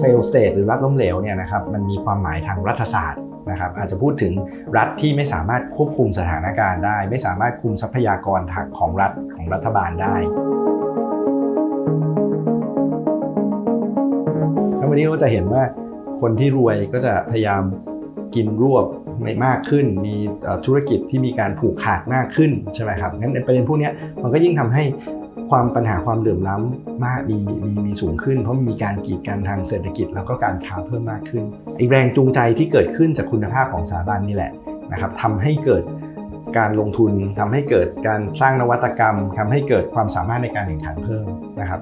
fail state หรือรัฐล้มเหลวเนี่ยนะครับมันมีความหมายทางรัฐศาสตร์นะครับอาจจะพูดถึงรัฐที่ไม่สามารถควบคุมสถานการณ์ได้ ไม่สามารถคุมทรัพยากรทางของรัฐของรัฐบาลได้แล้ววันนี้เราจะเห็นว่าคนที่รวยก็จะพยายาม กินรวบไม่มากขึ้น มีธุรกิจที่มีการผูกขาดมากขึ้นใช่ไหมครับงั้นในประเด็นพวกนี้มันก็ยิ่งทำให้ความปัญหาความเหลื่อมล้ำมากมีมีมีสูงขึ้น เพราะมีการกีดกันทางเศรษฐกิจแล้วก็การค้าเพิ่มมากขึ้นอีกแรงจูงใจที่เกิดขึ้นจากคุณภาพของสถาบันนี่แหละนะครับทำให้เกิดการลงทุนทำให้เกิดการสร้างนวัตกรรมทำให้เกิดความสามารถในการแข่งขันเพิ่มนะครับ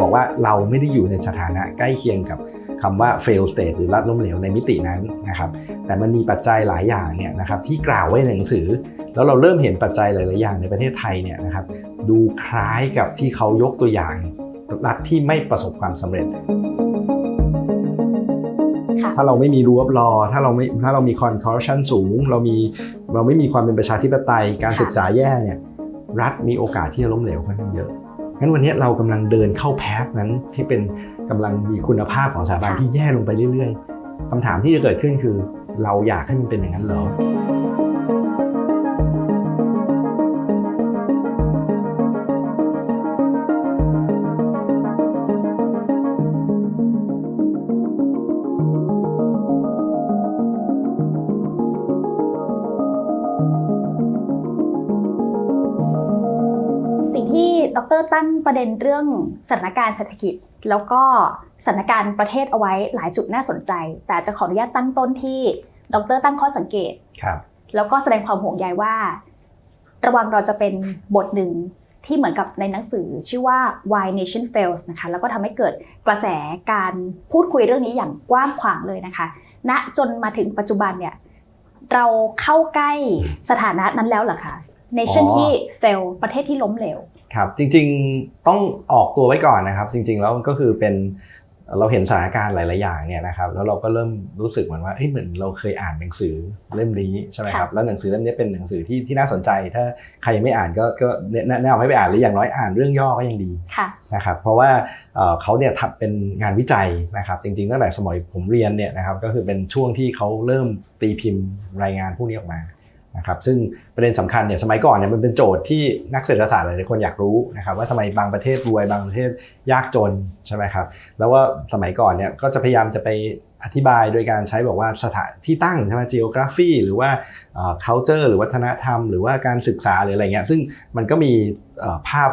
บอกว่าเราไม่ได้อยู่ในสถานะใกล้เคียงกับ คำว่า fail state หรือรัฐล้มเหลวในมิตินั้นนะครับแต่มันมีปัจจัยหลายอย่างเนี่ยนะครับที่กล่าวไว้ในหนังสือ แล้วเราเริ่มเห็นปัจจัยหลาย ๆ อย่างในประเทศไทยเนี่ยนะครับดูคล้ายกับที่เขายกตัวอย่างรัฐที่ไม่ประสบความสำเร็จค่ะถ้าเราไม่มีรูปรอ ถ้าเราไม่ถ้าเรามีคอนคอร์รัปชันสูง เรามีเราไม่มีความเป็นประชาธิปไตยการค่ะศึกษาแย่เนี่ยรัฐมีโอกาสที่จะล้มเหลวค่อนข้างเยอะ งั้นวันนี้เรากำลังเดินเข้าแพทนั้นที่เป็นกำลังมีคุณภาพของสถาบันที่แย่ลงไปเรื่อย ๆคำถามที่จะเกิดขึ้นคือ เราอยากให้มันเป็นอย่างนั้นเหรอ ประเด็นเรื่องสถานการณ์เศรษฐกิจ แล้วก็สถานการณ์ประเทศเอาไว้หลายจุดน่าสนใจ แต่จะขออนุญาตตั้งต้นที่ดรตั้งข้อสังเกตครับแล้วก็แสดงความห่วงใยว่า ระวังเราจะเป็นบทหนึ่งที่เหมือนกับในหนังสือชื่อว่า Why Nation Fails นะคะแล้วก็ทำให้เกิดกระแสการพูดคุยเรื่องนี้อย่างกว้างขวางเลยนะคะณจนมาถึงปัจจุบันเนี่ยเราเข้าใกล้สถานะนั้นแล้วเหรอคะ Nation อ๋อที่ fail ประเทศที่ล้มเหลว ครับจริงๆต้องออกตัวไว้ก่อนนะครับ จริง ๆ แล้วก็คือเป็นเราเห็นสถานการณ์หลาย ๆ อย่างเนี่ยนะครับแล้วเราก็เริ่มรู้สึกเหมือนว่าเฮ้ยเหมือนเราเคยอ่านหนังสือเล่มนี้ใช่ไหมครับค่ะแล้วหนังสือเล่มนี้เป็นหนังสือที่ที่น่าสนใจ ถ้าใครยังไม่อ่านก็ก็แนะแนะนำให้ไปอ่านหรืออย่างน้อยอ่านเรื่องย่อก็ยังดีค่ะนะครับเพราะว่าเอ่อเขาเนี่ยทำเป็นงานวิจัยนะครับ จริง ๆ ตั้งแต่สมัยผมเรียนเนี่ยนะครับก็คือเป็นช่วงที่เขาเริ่มตีพิมพ์รายงานพวกนี้ออกมา นะครับซึ่งประเด็นสำคัญเนี่ยสมัยก่อนเนี่ยมันเป็นโจทย์ที่นักเศรษฐศาสตร์หลายๆคนอยากรู้นะครับว่าทำไมบางประเทศรวยบางประเทศยากจนใช่ไหมครับแล้วว่าสมัยก่อนเนี่ยก็จะพยายามจะไปอธิบายโดยการใช้บอกว่าสถานที่ตั้งใช่ไหม geography หรือว่า culture หรือวัฒนธรรม หรือว่าการศึกษาหรืออะไรเงี้ยซึ่งมันก็มีภาพ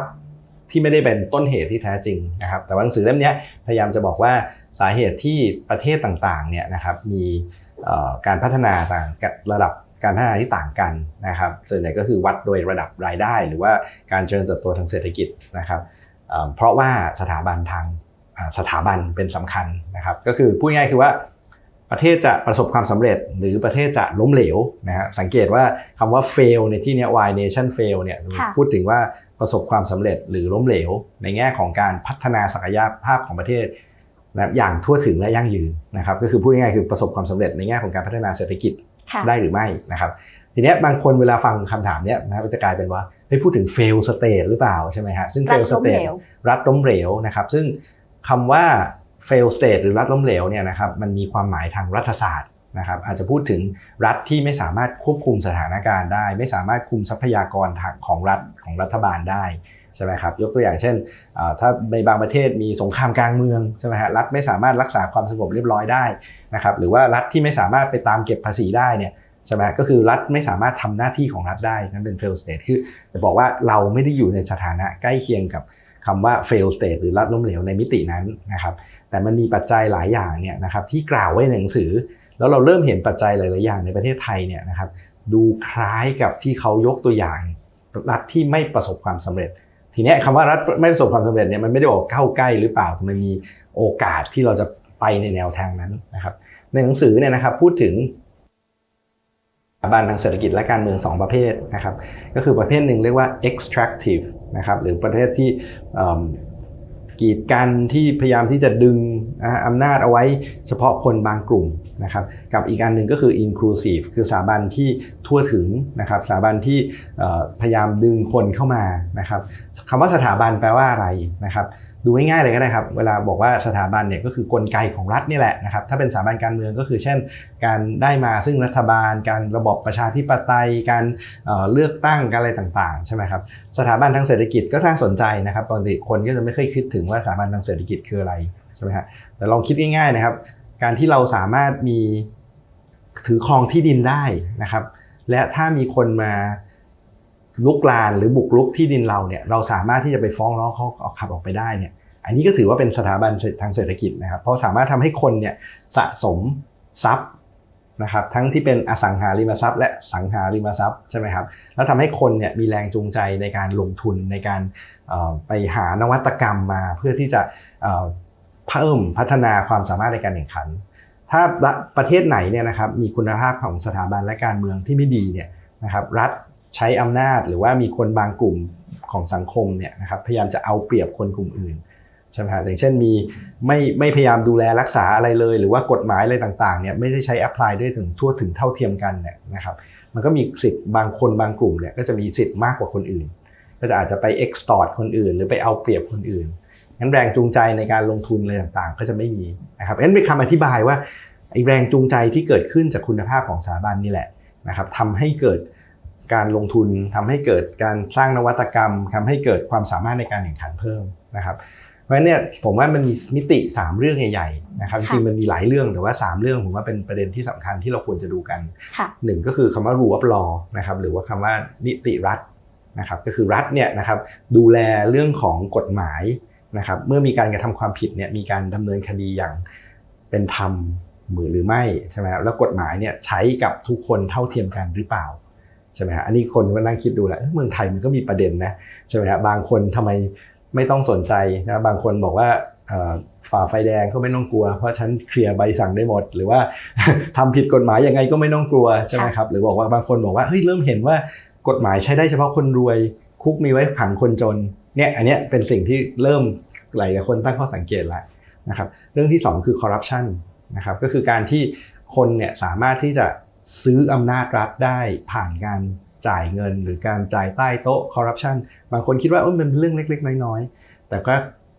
ที่ไม่ได้เป็นต้นเหตุที่แท้จริงนะครับแต่ว่าหนังสือเล่มนี้พยายามจะบอกว่าสาเหตุที่ประเทศต่างๆเนี่ยนะครับมีการพัฒนาต่างระดับ การพัฒนาที่ต่างกันนะครับส่วนใหญ่ก็คือวัดโดยระดับรายได้ หรือว่าการเจริญเติบโตทางเศรษฐกิจนะครับเอ่อเพราะว่าสถาบันทางอ่าสถาบันเป็นสำคัญนะครับ ก็คือพูดง่ายๆคือว่าประเทศจะประสบความสำเร็จหรือประเทศจะล้มเหลวนะฮะสังเกตว่าคำว่า fail ในที่เนี้ย why nation fail เนี่ยค่ะพูดถึงว่าประสบความสำเร็จหรือล้มเหลว ในแง่ของการพัฒนาศักยภาพของประเทศนะอย่างทั่วถึงและยั่งยืนนะครับก็คือพูดง่ายๆคือประสบความสำเร็จในแง่ของการพัฒนาเศรษฐกิจค่ะ ได้หรือไม่นะครับ ทีเนี้ยบางคนเวลาฟังคำถามเนี้ยนะครับจะกลายเป็นว่าเฮ้ยพูดถึง fail state หรือเปล่าใช่ไหมฮะซึ่งรัฐ fail ล้มเหล state วรัฐล้มเหลวนะครับ ซึ่งคำว่า fail state หรือรัฐล้มเหลวเนี่ยนะครับมันมีความหมายทางรัฐศาสตร์นะครับอาจจะพูดถึงรัฐที่ไม่สามารถควบคุมสถานการณ์ได้ ไม่สามารถคุมทรัพยากรทางของรัฐของรัฐบาลได้ ใช่ไหมครับยกตัวอย่างเช่น ถ้าในบางประเทศมีสงครามกลางเมืองใช่ไหมฮะรัฐไม่สามารถรักษาความสงบเรียบร้อยได้นะครับหรือว่ารัฐที่ไม่สามารถไปตามเก็บภาษีได้เนี่ยใช่ไหมก็คือรัฐไม่สามารถทำหน้าที่ของรัฐได้นั่นเป็น fail state คือจะบอกว่าเราไม่ได้อยู่ในสถานะใกล้เคียงกับคำว่า fail state หรือรัฐล้มเหลวในมิตินั้นนะครับแต่มันมีปัจจัยหลายอย่างเนี่ยนะครับที่กล่าวไว้ในหนังสือ แล้วเราเริ่มเห็นปัจจัยหลาย ๆ อย่างในประเทศไทยเนี่ยนะครับดูคล้ายกับที่เขายกตัวอย่างรัฐที่ไม่ประสบความสำเร็จ ทีนี้คำว่ารัฐไม่ประสบความสำเร็จเนี่ยมันไม่ได้บอกเข้าใกล้หรือเปล่ามันมีโอกาสที่เราจะไปในแนวทางนั้นนะครับในหนังสือเนี่ยนะครับพูดถึงสถาบันทางเศรษฐกิจและการเมืองสองประเภทนะครับก็คือประเภทหนึ่งเรียกว่า extractive นะครับหรือประเภทที่ กีดกันที่พยายามที่จะดึงอำนาจเอาไว้เฉพาะคนบางกลุ่มนะครับกับอีกอันหนึ่งก็คือ inclusive คือสถาบันที่ทั่วถึงนะครับสถาบันที่พยายามดึงคนเข้ามานะครับคำว่าสถาบันแปลว่าอะไรนะครับ ดูง่ายๆเลยก็ได้ครับ เวลาบอกว่าสถาบันเนี่ยก็คือกลไกของรัฐนี่แหละนะครับ ถ้าเป็นสถาบันการเมืองก็คือ เช่น การได้มาซึ่งรัฐบาล การระบบประชาธิปไตย การเเลือกตั้งการอะไรต่างๆใช่ไหมครับ สถาบันทางเศรษฐกิจก็น่าสนใจนะครับปกติคนก็จะไม่เคยคิดถึงว่าสถาบันทางเศรษฐกิจคืออะไรใช่ไหมฮะ แต่ลองคิดง่ายๆนะครับ การที่เราสามารถมีถือครองที่ดินได้นะครับ และถ้ามีคนมา ลุกลานหรือบุกรุกที่ดินเราเนี่ยเราสามารถที่จะไปฟ้องร้องเขาเอาขับออกไปได้เนี่ยอันนี้ก็ถือว่าเป็นสถาบันทางเศรษฐกิจนะครับ เพราะสามารถทำให้คนเนี่ยสะสมทรัพย์นะครับทั้งที่เป็นอสังหาริมทรัพย์ และสังหาริมทรัพย์ใช่ไหมครับแล้วทำให้คนเนี่ยมีแรงจูงใจในการลงทุนในการไปหานวัตกรรมมาเพื่อที่จะเพิ่มพัฒนาความสามารถในการแข่งขัน ถ้าประเทศไหนเนี่ยนะครับมีคุณภาพของสถาบันและการเมืองที่ไม่ดีเนี่ยนะครับรัฐ ใช้อำนาจหรือว่ามีคนบางกลุ่มของสังคมเนี่ยนะครับพยายามจะเอาเปรียบคนกลุ่มอื่นใช่ไหมฮะอย่างเช่นมีไม่ไม่พยายามดูแลรักษาอะไรเลย หรือว่ากฎหมายอะไรต่างๆเนี่ยไม่ได้ใช้แอพพลายได้ถึงทั่วถึงเท่าเทียมกันเนี่ยนะครับมันก็มีสิทธิ์บางคนบางกลุ่มเนี่ยก็จะมีสิทธิ์มากกว่าคนอื่น ก็จะอาจจะไป extort คนอื่น หรือไปเอาเปรียบคนอื่นงั้นแรงจูงใจในการลงทุนอะไรต่างๆ ก็จะไม่มีนะครับงั้นเป็นคำอธิบายว่าไอ้แรงจูงใจที่เกิดขึ้นจากคุณภาพของสถาบันนี่แหละนะครับทำให้เกิด การลงทุนทำให้เกิดการสร้างนวัตกรรมทำให้เกิดความสามารถในการแข่งขันเพิ่มนะครับเพราะฉะนั้นเนี่ยผมว่ามันมีมิติ 3 เรื่องใหญ่ๆนะครับจค่ะริงๆมันมีหลายเรื่องแต่ว่า 3 เรื่องผมว่าเป็นประเด็นที่สำคัญที่เราควรจะดูกันค่ะหนึ่งก็คือคำว่า rule of law นะครับหรือว่าคำว่านิติรัฐนะครับก็คือรัฐเนี่ยนะครับดูแลเรื่องของกฎหมายนะครับเมื่อมีการกระทำความผิดเนี่ยมีการดำเนินคดีอย่างเป็นธรรมหรือหรือไม่ใช่ไหมครับแล้วกฎหมายเนี่ยใช้กับทุกคนเท่าเทียมกันหรือเปล่า ใช่ไหมฮะอันนี้คนก็นั่งคิดดูแหละเอ้ยเมืองไทยมันก็มีประเด็นนะใช่ไหมฮะบางคนทำไมไม่ต้องสนใจนะบางคนบอกว่าฝ่าไฟแดงก็ไม่ต้องกลัว เพราะฉันเคลียร์ใบสั่งได้หมด หรือว่าทำผิดกฎหมายยังไงก็ไม่ต้องกลัวใช่ไหมครับหรือบอกว่าบางคนบอกว่าเฮ้ยเริ่มเห็นว่ากฎหมายใช้ได้เฉพาะคนรวยคุกมีไว้ขังคนจนเนี่ยอันเนี้ยเป็นสิ่งที่เริ่มหลายๆคนตั้งข้อสังเกตแล้วนะครับเรื่องที่สองคือคอร์รัปชันนะครับก็คือการที่คนเนี่ยสามารถที่จะ ซื้ออำนาจรัฐได้ผ่านการจ่ายเงิน หรือการจ่ายใต้โต๊ะคอร์รัปชันบางคนคิดว่าเออมันเป็นเรื่องเล็ก ๆ น้อยๆ แต่ก็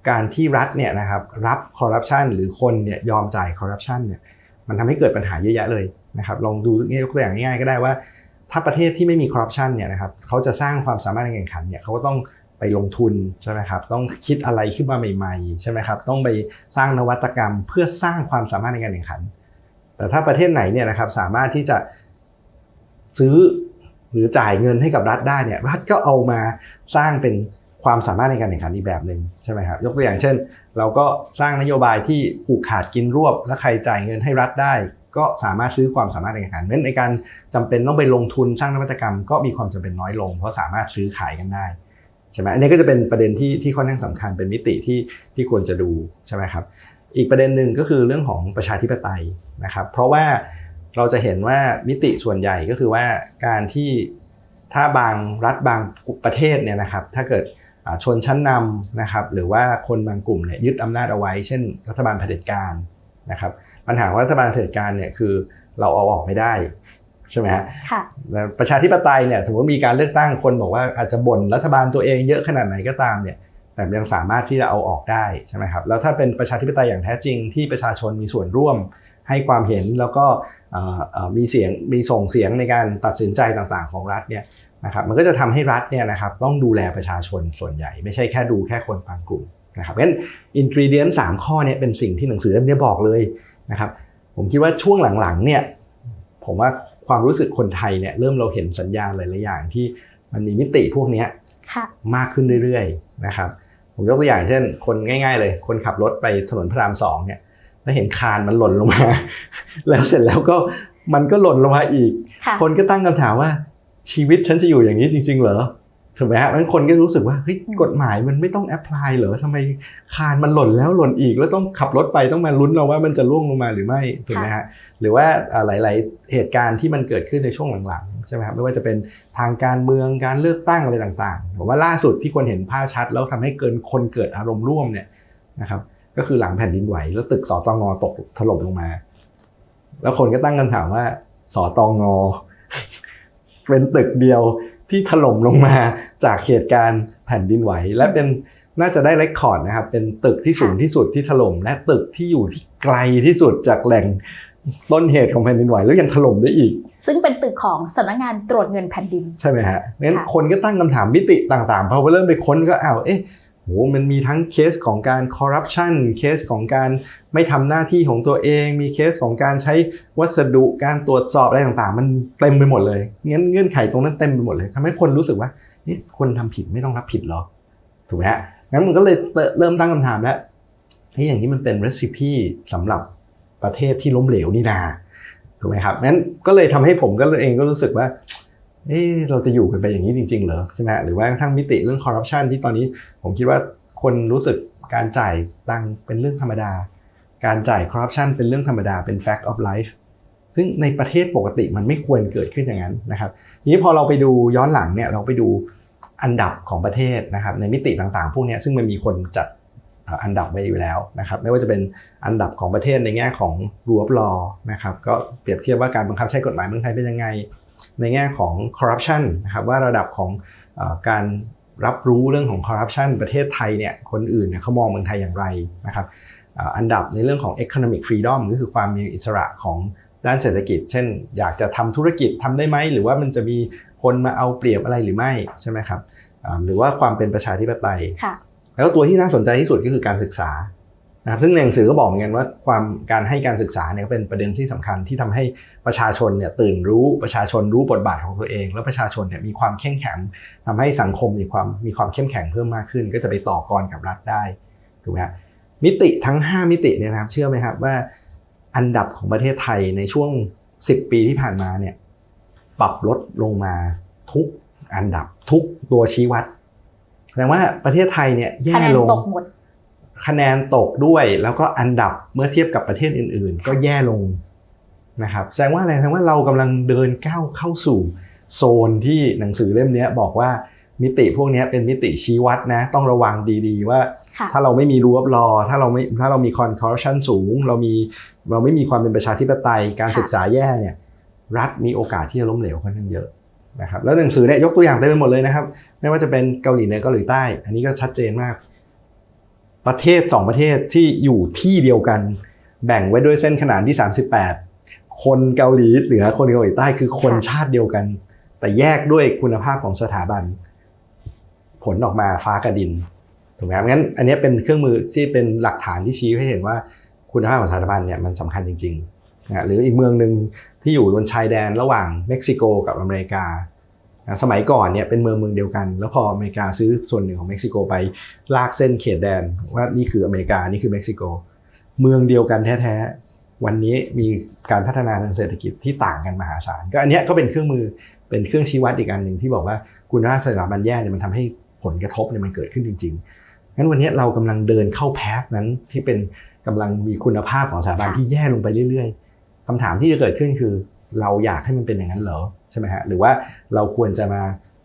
การที่รัฐเนี่ยนะครับรับคอร์รัปชันหรือคนเนี่ยยอมจ่ายคอร์รัปชันเนี่ยมันทำให้เกิดปัญหาเยอะแยะเลยนะครับลองดูยกตัวอย่างง่ายๆก็ได้ว่า ถ้าประเทศที่ไม่มีคอร์รัปชันเนี่ยนะครับเขาจะสร้างความสามารถในการแข่งขันเนี่ยเขาก็ต้องไปลงทุนใช่ไหมครับต้องคิดอะไรขึ้นมาใหม่ๆใช่ไหมครับต้องไปสร้างนวัตกรรมเพื่อสร้างความสามารถในการแข่งขัน แต่ถ้าประเทศไหนเนี่ยนะครับสามารถที่จะซื้อหรือจ่ายเงินให้กับรัฐได้เนี่ยรัฐก็เอามาสร้างเป็นความสามารถในการแข่งขันอีกแบบหนึ่งใช่ไหมครับยกตัวอย่างเช่น เราก็สร้างนโยบายที่ผูกขาดกินรวบ และใครจ่ายเงินให้รัฐได้ ก็สามารถซื้อความสามารถในการแข่งขันเพราะฉะนั้นในการจำเป็นต้องไปลงทุนสร้างนวัตกรรม ก็มีความจำเป็นน้อยลง เพราะสามารถซื้อขายกันได้ใช่ไหมอันนี้ก็จะเป็นประเด็นที่ที่ค่อนข้างสำคัญเป็นมิติที่ที่ควรจะดูใช่ไหมครับ อีกประเด็นหนึ่งก็คือเรื่องของประชาธิปไตยนะครับ เพราะว่าเราจะเห็นว่ามิติส่วนใหญ่ก็คือว่าการที่ถ้าบางรัฐบางประเทศเนี่ยนะครับถ้าเกิดอ่าชนชั้นนำนะครับหรือว่าคนบางกลุ่มเนี่ยยึดอำนาจเอาไว้ เช่น รัฐบาลเผด็จการนะครับปัญหาของรัฐบาลเผด็จการเนี่ยคือเราเอาออกไม่ได้ใช่ไหมฮะค่ะแล้วประชาธิปไตยเนี่ยสมมติมีการเลือกตั้งคนบอกว่าอาจจะบ่นรัฐบาลตัวเองเยอะขนาดไหนก็ตามเนี่ย แต่ยังสามารถที่จะเอาออกได้ใช่ไหมครับแล้วถ้าเป็นประชาธิปไตยอย่างแท้จริงที่ประชาชนมีส่วนร่วมให้ความเห็นแล้วก็เอ่อเอ่อมีเสียงมีส่งเสียงในการตัดสินใจต่างๆ ของรัฐเนี่ยนะครับมันก็จะทำให้รัฐเนี่ยนะครับต้องดูแลประชาชนส่วนใหญ่ ไม่ใช่แค่ดูแค่คนบางกลุ่มนะครับงั้นอินกรีเดียนสามข้อเนี้เป็นสิ่งที่หนังสือเล่มนี้บอกเลยนะครับผมคิดว่าช่วงหลังๆเนี่ยผมว่าความรู้สึกคนไทยเนี่ยเริ่มเราเห็นสัญญาณหลายๆอย่างที่มันมีมิติพวกเนี้ยค่ะมากขึ้นเรื่อยๆนะครับ ผมยกตัวอย่างเช่น คนง่าย ๆ เลย คนขับรถไปถนนพระรามสองเนี่ยแล้วเห็นคานมันหล่นลงมา แล้วเสร็จแล้วก็มันก็หล่นลงมาอีกค่ะคนก็ตั้งคำถามว่าชีวิตฉันจะอยู่อย่างนี้จริง ๆ เหรอ ถูกไหมฮะบางคนก็รู้สึกว่าเฮ้ยอืมกฎหมายมันไม่ต้องแอพพลายเหรอทำไมคานมันหล่นแล้วหล่นอีก แล้วต้องขับรถไปต้องมาลุ้นเราว่ามันจะล่วงลงมาหรือไม่ถูกไหมฮะหรือว่าอ่าหลาย ๆ เหตุการณ์ที่มันเกิดขึ้นในช่วงหลัง ๆ ใช่ไหมครับไม่ว่าจะเป็นทางการเมืองการเลือกตั้งอะไรต่าง ๆ ผมว่าล่าสุดที่คนเห็นภาพชัด แล้วทำให้เกินคนเกิดอารมณ์ร่วมเนี่ยนะครับก็คือหลังแผ่นดินไหว แล้วตึกสตงตกถล่มลงมา แล้วคนก็ตั้งคำถามว่าสอตองงเป็นตึกเดียว ที่ถล่มลงมาจากเหตุการณ์แผ่นดินไหว และเป็นน่าจะได้เรคคอร์ดนะครับ เป็นตึกที่สูงที่สุดที่ถล่มและตึกที่อยู่ที่ไกลที่สุดจากแหล่งต้นเหตุของแผ่นดินไหวแล้วยังถล่มได้อีก ซึ่งเป็นตึกของสำนักงานตรวจเงินแผ่นดิน ใช่ไหมฮะงั้นค่ะคนก็ตั้งคำถามมิติต่างๆพอไปเริ่มไปค้นก็อ้าวเอ๊ะ โหมันมีทั้งเคสของการคอร์รัปชันเคสของการไม่ทำหน้าที่ของตัวเอง มีเคสของการใช้วัสดุการตรวจสอบอะไรต่างๆ มันเต็มไปหมดเลยงั้นเงื่อนไขตรงนั้นเต็มไปหมดเลยทำให้คนรู้สึกว่านี่คนทำผิดไม่ต้องรับผิดหรอถูกไหมฮะงั้นมันก็เลยเริ่มตั้งคำถามแล้วเฮ้ยอย่างนี้มันเป็นร e ซิปีสำหรับประเทศที่ล้มเหลวนี่นาถูกไหมครับงั้นก็เลยทำให้ผมก็เองก็รู้สึกว่า เอ๊ะเราจะอยู่กันไปอย่างนี้จริง ๆ เหรอใช่ไหมหรือว่ากระทั่งมิติเรื่องคอร์รัปชันที่ตอนนี้ผมคิดว่าคนรู้สึกการจ่ายตังเป็นเรื่องธรรมดา การจ่ายคอร์รัปชันเป็นเรื่องธรรมดาเป็น fact of life ซึ่งในประเทศปกติมันไม่ควรเกิดขึ้นอย่างนั้นนะครับทีนี้พอเราไปดูย้อนหลังเนี่ยเราไปดูอันดับของประเทศนะครับในมิติต่างๆ พวกนี้ซึ่งมันมีคนจัดอันดับไว้อยู่แล้วนะครับไม่ว่าจะเป็นอันดับของประเทศในแง่ของ rule of law นะครับก็เปรียบเทียบว่าการบังคับใช้กฎหมายเมืองไทยเป็นยังไง ในแง่ของคอร์รัปชันนะครับว่าระดับของเออการรับรู้เรื่องของคอร์รัปชันประเทศไทยเนี่ยคนอื่นเนี่ยเขามองเมืองไทยอย่างไรนะครับเอ่ออันดับในเรื่องของ economic freedom ก็คือความมีอิสระของด้านเศรษฐกิจ เช่น อยากจะทำธุรกิจทำได้ไหม หรือว่ามันจะมีคนมาเอาเปรียบอะไรหรือไม่ใช่ไหมครับอ่าหรือว่าความเป็นประชาธิปไตยค่ะแล้วตัวที่น่าสนใจที่สุดก็คือการศึกษา นะครับซึ่งในหนังสือก็บอกเหมือนกันว่าความการให้การศึกษาเนี่ยก็เป็นประเด็นที่สำคัญที่ทำให้ประชาชนเนี่ยตื่นรู้ประชาชนรู้บทบาทของตัวเอง แล้วประชาชนเนี่ยมีความเข้มแข็งทำให้สังคมมีความมีความเข้มแข็งเพิ่มมากขึ้น ก็จะไปต่อกรกับรัฐได้ถูกไหมฮะมิติทั้ง 5 มิติเนี่ยนะครับเชื่อไหมครับว่าอันดับของประเทศไทยในช่วง 10 ปีที่ผ่านมาเนี่ยปรับลดลงมาทุกอันดับทุกตัวชี้วัดแสดงว่าประเทศไทยเนี่ยแย่ลงตกหมด คะแนนตกด้วย แล้วก็อันดับเมื่อเทียบกับประเทศอื่น ๆ ก็แย่ลงนะครับแสดงว่าอะไรแสดงว่าเรากำลังเดินก้าวเข้าสู่โซนที่หนังสือเล่มนี้บอกว่ามิติพวกนี้เป็นมิติชี้วัดนะ ต้องระวังดีๆว่าค่ะถ้าเราไม่มีรูปรอ ถ้าเราไม่ถ้าเรามีคอนคอร์รัปชันสูง เรามีเราไม่มีความเป็นประชาธิปไตยการค่ะศึกษาแย่เนี่ยรัฐมีโอกาสที่จะล้มเหลวค่อนข้างเยอะนะครับแล้วหนังสือเนี่ยยกตัวอย่างเต็มไปหมดเลยนะครับ ไม่ว่าจะเป็นเกาหลีเหนือเกาหลีใต้ อันนี้ก็ชัดเจนมาก ประเทศสองประเทศที่อยู่ที่เดียวกัน แบ่งไว้ด้วยเส้นขนานที่ 38 คนเกาหลีเหนือคนเกาหลีใต้คือคนชาติเดียวกัน แต่แยกด้วยคุณภาพของสถาบัน ผลออกมาฟ้ากับดินถูกไหมครับงั้นอันนี้เป็นเครื่องมือที่เป็นหลักฐานที่ชี้ให้เห็นว่าคุณภาพของสถาบันเนี่ยมันสำคัญจริงๆนะหรืออีกเมืองหนึ่งที่อยู่บนชายแดนระหว่างเม็กซิโกกับอเมริกา สมัยก่อนเนี่ยเป็นเมืองเมืองเดียวกัน แล้วพออเมริกาซื้อส่วนหนึ่งของเม็กซิโกไปลากเส้นเขตแดนว่านี่คืออเมริกานี่คือเม็กซิโก เมืองเดียวกันแท้ๆ วันนี้มีการพัฒนาทางเศรษฐกิจที่ต่างกันมหาศาลก็อันเนี้ยก็เป็นเครื่องมือเป็นเครื่องชี้วัดอีกอันหนึ่งที่บอกว่าคุณภาพสถาบันแย่เนี่ยมันทำให้ผลกระทบเนี่ยมันเกิดขึ้นจริงๆงั้นวันนี้เรากำลังเดินเข้าแพทนั้นที่เป็นกำลังมีคุณภาพของสถาบันที่แย่ลงไปเรื่อย ๆคำถามที่จะเกิดขึ้นคือ เราอยากให้มันเป็นอย่างนั้นเหรอใช่ไหมฮะหรือว่าเราควรจะมา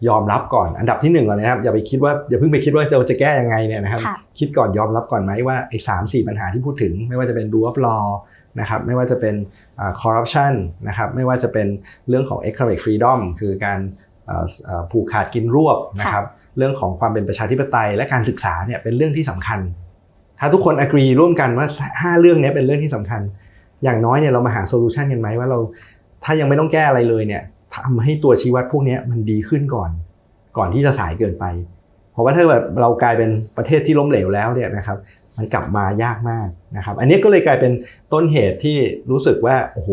ยอมรับก่อน อันดับที่หนึ่งก่อนนะครับอย่าไปคิดว่าอย่าเพิ่งไปคิดว่าเราจะแก้ยังไงเนี่ยนะครับค่ะคิดก่อนยอมรับก่อนไหมว่าไอ้สามสี่ปัญหาที่พูดถึง ไม่ว่าจะเป็น rule of law นะครับไม่ว่าจะเป็นอ่า corruption นะครับไม่ว่าจะเป็นเรื่องของ economic freedom คือการอ่าอ่าผูกขาดกินรวบนะครับเรื่องของความเป็นประชาธิปไตยและการศึกษาเนี่ยเป็นเรื่องที่สำคัญ ถ้าทุกคน agree ร่วมกันว่า 5 เรื่องนี้เป็นเรื่องที่สำคัญ อย่างน้อยเนี่ยเรามาหาโซลูชันกันไหมว่าเรา ถ้ายังไม่ต้องแก้อะไรเลยเนี่ยทำให้ตัวชี้วัดพวกเนี้ยมันดีขึ้นก่อน ก่อนที่จะสายเกินไป เพราะว่าถ้าแบบเรากลายเป็นประเทศที่ล้มเหลวแล้วเนี่ยนะครับ มันกลับมายากมากนะครับ อันนี้ก็เลยกลายเป็นต้นเหตุที่รู้สึกว่าโอ้โห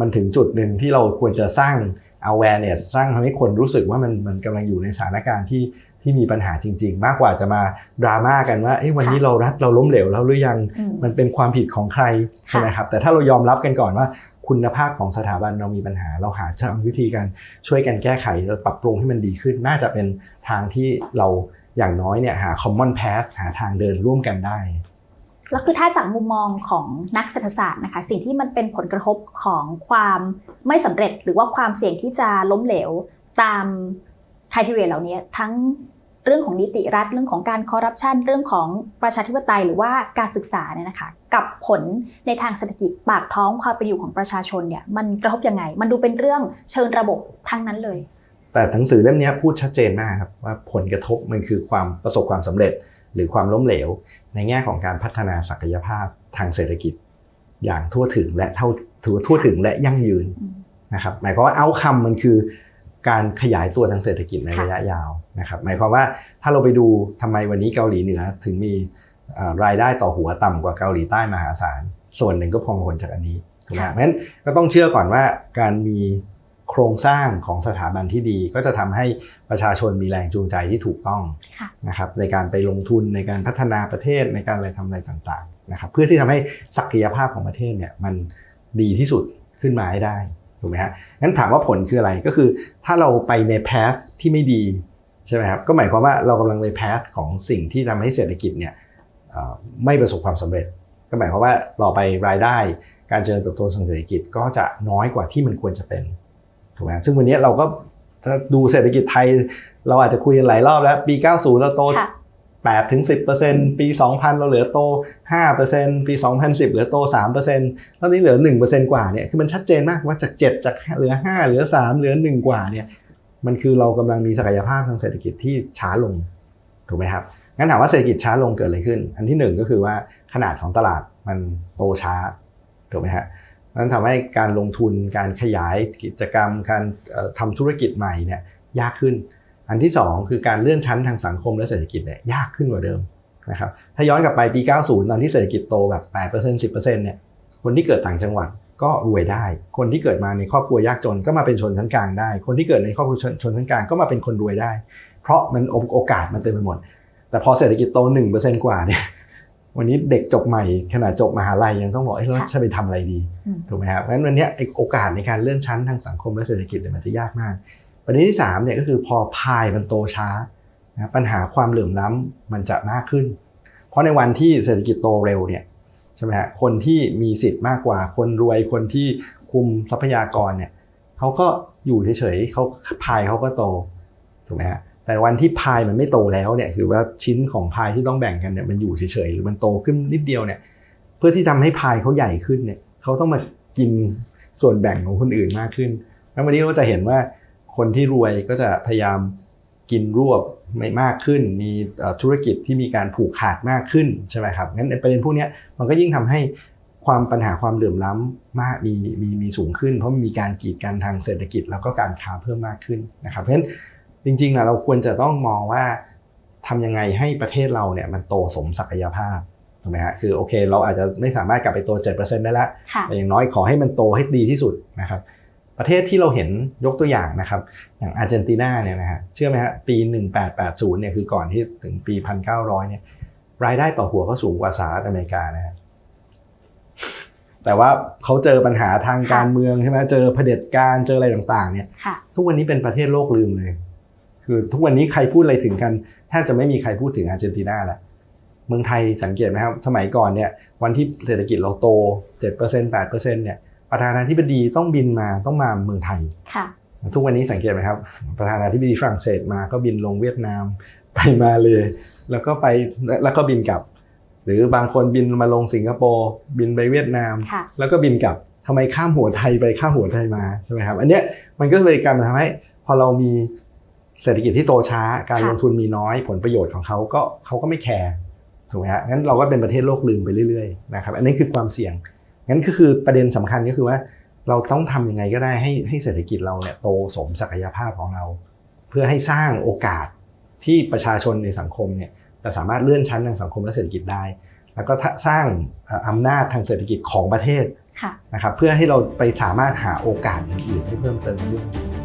มันถึงจุดหนึ่งที่เราควรจะสร้าง awareness สร้างทำให้คนรู้สึกว่ามันมันกำลังอยู่ในสถานการณ์ที่ที่มีปัญหาจริง ๆ มากกว่าจะมาดราม่ากันว่าเอ้ยวันนี้เรารัฐเราล้มเหลวแล้วหรือยังอืมมันเป็นความผิดของใครใช่ไหมครับแต่ถ้าเรายอมรับกันก่อนว่า คุณภาพของสถาบันเรามีปัญหา เราหาทางวิธีการช่วยกันแก้ไขแล้วปรับปรุงให้มันดีขึ้น น่าจะเป็นทางที่เราอย่างน้อยเนี่ยหา common path หาทางเดินร่วมกันได้แล้วคือถ้าจากมุมมองของนักเศรษฐศาสตร์นะคะ สิ่งที่มันเป็นผลกระทบของความไม่สำเร็จ หรือว่าความเสี่ยงที่จะล้มเหลวตามคุณทีเรียเหล่านี้ทั้ง เรื่องของนิติรัฐเรื่องของการคอร์รัปชันเรื่องของประชาธิปไตยหรือว่าการศึกษาเนี่ยนะคะ กับผลในทางเศรษฐกิจปากท้องความเป็นอยู่ของประชาชนเนี่ยมันกระทบยังไง มันดูเป็นเรื่องเชิงระบบทั้งนั้นเลย แต่หนังสือเล่มนี้พูดชัดเจนมากครับว่าผลกระทบมันคือความประสบความสำเร็จ หรือความล้มเหลว ในแง่ของการพัฒนาศักยภาพทางเศรษฐกิจ อย่างทั่วถึงและเท่าทั่วถึงและยั่งยืนนะครับหมายความว่าเอาคำมันคือ การขยายตัวทางเศรษฐกิจในค่ะระยะยาวนะครับหมายความว่าถ้าเราไปดูทำไมวันนี้เกาหลีเหนือถึงมีเอ่อรายได้ต่อหัวต่ำกว่าเกาหลีใต้มหาศาล ส่วนหนึ่งก็พองผลจากอันนี้ถูกไหมเพราะฉะนั้นก็ต้องเชื่อก่อนว่าการมีโครงสร้างของสถาบันที่ดี ก็จะทำให้ประชาชนมีแรงจูงใจที่ถูกต้องค่ะนะครับในการไปลงทุนในการพัฒนาประเทศในการอะไรทำอะไรต่างๆนะครับเพื่อที่ทำให้ศักยภาพของประเทศเนี่ยมันดีที่สุดขึ้นมาให้ได้ ถูกไหมฮะงั้นถามว่าผลคืออะไรก็คือ ถ้าเราไปในแพทที่ไม่ดีใช่ไหมครับก็หมายความว่าเรากำลังในแพทของสิ่งที่ทำให้เศรษฐกิจเนี่ยไม่ประสบความสำเร็จ ก็หมายความว่าต่อไปรายได้ การเจริญเติบโตทางเศรษฐกิจก็จะน้อยกว่าที่มันควรจะเป็นถูกไหมซึ่งวันนี้เราก็ถ้าดูเศรษฐกิจไทย เราอาจจะคุยหลายรอบแล้วปี 90 เราโต 8ถึง10%ปี 2000 เราเหลือโต 5%ปี 2010 เหลือโต 3%ตอนนี้เหลือ 1%กว่าเนี่ยคือมันชัดเจนมากว่าจาก 7 จากเหลือ 5 เหลือ 3 เหลือ 1 กว่าเนี่ยมันคือเรากำลังมีศักยภาพทางเศรษฐกิจที่ช้าลงถูกไหมครับงั้นถามว่าเศรษฐกิจช้าลงเกิดอะไรขึ้น อันที่หนึ่งก็คือว่าขนาดของตลาดมันโตช้าถูกไหมฮะนั้นทำให้การลงทุนการขยายกิจกรรม การเอ่อทำธุรกิจใหม่เนี่ยยากขึ้น อันที่ 2 คือการเลื่อนชั้นทางสังคมและเศรษฐกิจเนี่ยยากขึ้นกว่าเดิมนะครับถ้าย้อนกลับไปปี 90 ตอนที่เศรษฐกิจโตแบบ 8% 10%เนี่ยคนที่เกิดต่างจังหวัดก็รวยได้ คนที่เกิดมาในครอบครัวยากจนก็มาเป็นชนชั้นกลางได้ คนที่เกิดในครอบครัวชนชนชั้นกลางก็มาเป็นคนรวยได้ เพราะมันโอกาสมันเต็มไปหมด แต่พอเศรษฐกิจโต 1%กว่าเนี่ยวันนี้เด็กจบใหม่ขนาดจบมหาลัยยังต้องบอกเอ้ยแล้วค่ะจะไปทำอะไรดีอืมถูกไหมครับงั้นวันเนี้ยไอ้โอกาสในการเลื่อนชั้นทางสังคมและเศรษฐกิจเนี่ยมันจะยากมาก ประเด็นที่3เนี่ยก็คือพอพายมันโตช้านะปัญหาความเหลื่อมล้ำมันจะมากขึ้น เพราะในวันที่เศรษฐกิจโตเร็วเนี่ยใช่ไหมฮะคนที่มีสิทธิ์มากกว่าคนรวยคนที่คุมทรัพยากรเนี่ยเขาก็อยู่เฉยๆเขาพายเขาก็โตถูกไหมฮะแต่วันที่พายมันไม่โตแล้วเนี่ยคือว่าชิ้นของพายที่ต้องแบ่งกันเนี่ยมันอยู่เฉยๆหรือมันโตขึ้นนิดเดียวเนี่ยเพื่อที่ทำให้พายเขาใหญ่ขึ้นเนี่ยเขาต้องมากินส่วนแบ่งของคนอื่นมากขึ้น แล้ววันนี้เราก็จะเห็นว่า คนที่รวยก็จะพยายามกินรวบไม่มากขึ้น มีเอ่อธุรกิจที่มีการผูกขาดมากขึ้นใช่ไหมครับงั้นในประเด็นพวกเนี้ยมันก็ยิ่งทำให้ความปัญหาความเหลื่อมล้ำมากมีมีมีสูงขึ้น เพราะมันมีการกีดกันทางเศรษฐกิจแล้วก็การค้าเพิ่มมากขึ้นนะครับเพราะฉะนั้นจริงๆนะเราควรจะต้องมองว่าทำยังไงให้ประเทศเราเนี่ยมันโตสมศักยภาพถูกไหมฮะคือโอเค เราอาจจะไม่สามารถกลับไปโต 7%ได้แล้วค่ะแต่อย่างน้อยขอให้มันโตให้ดีที่สุดนะครับ ประเทศที่เราเห็นยกตัวอย่างนะครับ อย่างอาร์เจนตินาเนี่ยนะฮะเชื่อไหมฮะปี 1880เนี่ยคือก่อนที่ถึงปี 1900เนี่ยรายได้ต่อหัวเขาสูงกว่าสหรัฐอเมริกานะฮะแต่ว่าเขาเจอปัญหาทางการเมืองใช่ไหมเจอเผด็จการเจออะไรต่างๆ เนี่ยค่ะทุกวันนี้เป็นประเทศโลกลืมเลย คือทุกวันนี้ใครพูดอะไรถึงกันแทบจะไม่มีใครพูดถึงอาร์เจนตินาแล้วเมืองไทยสังเกตไหมครับ สมัยก่อนเนี่ยวันที่เศรษฐกิจเราโต7% 8%เนี่ย ประธานาธิบดีต้องบินมาต้องมาเมืองไทยค่ะทุกวันนี้สังเกตไหมครับ ประธานาธิบดีฝรั่งเศสมาก็บินลงเวียดนามไปมาเลย แล้วก็ไปแล้วก็บินกลับ หรือบางคนบินมาลงสิงคโปร์บินไปเวียดนามค่ะแล้วก็บินกลับทำไมข้ามหัวไทยไปข้ามหัวไทยมาใช่ไหมครับอันเนี้ยมันก็เลยกลายมาทำให้พอเรามีเศรษฐกิจที่โตช้าการค่ะลงทุนมีน้อยผลประโยชน์ของเขาก็เขาก็ไม่แคร์ถูกไหมฮะงั้นเราก็เป็นประเทศโลกลืมไปเรื่อยๆนะครับอันนี้คือความเสี่ยง งั้นก็คือประเด็นสำคัญก็คือว่า เราต้องทำยังไงก็ได้ให้ให้เศรษฐกิจเราเนี่ยโตสมศักยภาพของเรา เพื่อให้สร้างโอกาสที่ประชาชนในสังคมเนี่ยจะสามารถเลื่อนชั้นทางสังคมและเศรษฐกิจได้ แล้วก็สร้างอำนาจทางเศรษฐกิจของประเทศะนะครับเพื่อให้เราไปสามารถหาโอกาสอื่นๆให้เพิ่มเติมด้วย